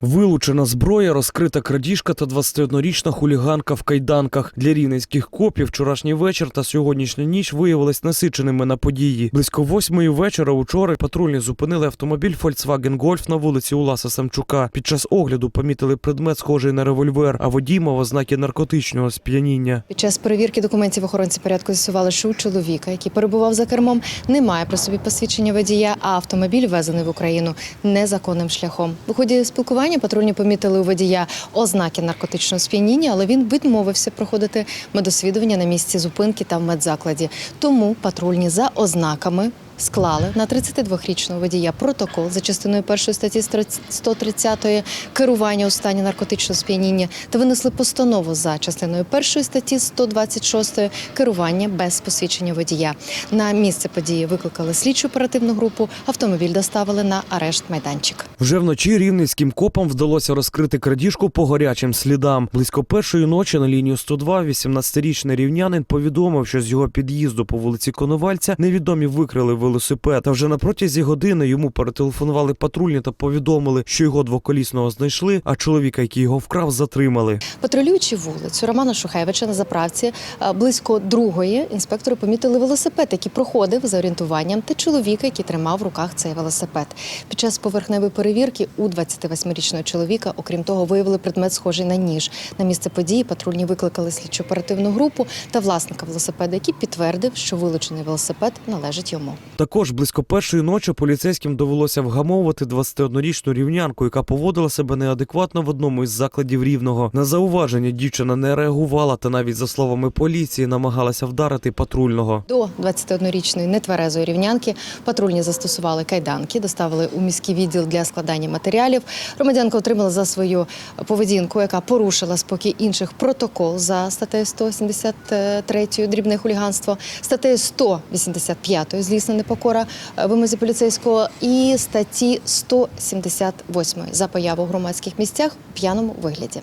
Вилучена зброя, розкрита крадіжка та 21-річна хуліганка в кайданках. Для рівненських копів вчорашній вечір та сьогоднішня ніч виявились насиченими на події. Близько восьмої вечора учора патрульні зупинили автомобіль Volkswagen Golf на вулиці Уласа Самчука. Під час огляду помітили предмет, схожий на револьвер, а водій мав ознаки наркотичного сп'яніння. Під час перевірки документів охоронці порядку з'ясували, що у чоловіка, який перебував за кермом, немає при собі посвідчення водія, а автомобіль ввезений в Україну незаконним шляхом. У ході спілкування патрульні помітили у водія ознаки наркотичного сп'яніння, але він відмовився проходити медосвідування на місці зупинки та в медзакладі. Тому патрульні за ознаками. Склали на 32-річного водія протокол за частиною першої статті 130 керування у стані наркотичного сп'яніння та винесли постанову за частиною першої статті 126 керування без посвідчення водія. На місце події викликали слідчу оперативну групу. Автомобіль доставили на арешт майданчик. Вже вночі рівненським копам вдалося розкрити крадіжку по гарячим слідам. Близько першої ночі на лінію 102 18-річний рівнянин повідомив, що з його під'їзду по вулиці Коновальця невідомі викрили велосипед. Та вже на протязі години йому перетелефонували патрульні та повідомили, що його двоколісного знайшли, а чоловіка, який його вкрав, затримали. Патрулюючи вулицю Романа Шухевича на заправці е, близько другої, інспектори помітили велосипед, який проходив за орієнтуванням, та чоловіка, який тримав в руках цей велосипед. Під час поверхневої перевірки у 28-річного чоловіка, окрім того, виявили предмет схожий на ніж. На місце події патрульні викликали слідчу оперативну групу та власника велосипеда, який підтвердив, що вилучений велосипед належить йому. Також близько першої ночі поліцейським довелося вгамовувати 21-річну рівнянку, яка поводила себе неадекватно в одному із закладів рівного. На зауваження дівчина не реагувала та навіть за словами поліції намагалася вдарити патрульного. До 21-річної нетверезої рівнянки патрульні застосували кайданки, доставили у міський відділ для складання матеріалів. Громадянка отримала за свою поведінку, яка порушила спокій інших протокол за статтею 173 дрібне хуліганство, статтею 185 злісна непокора е, вимозі поліцейського і статті 178 за появу в громадських місцях у п'яному вигляді.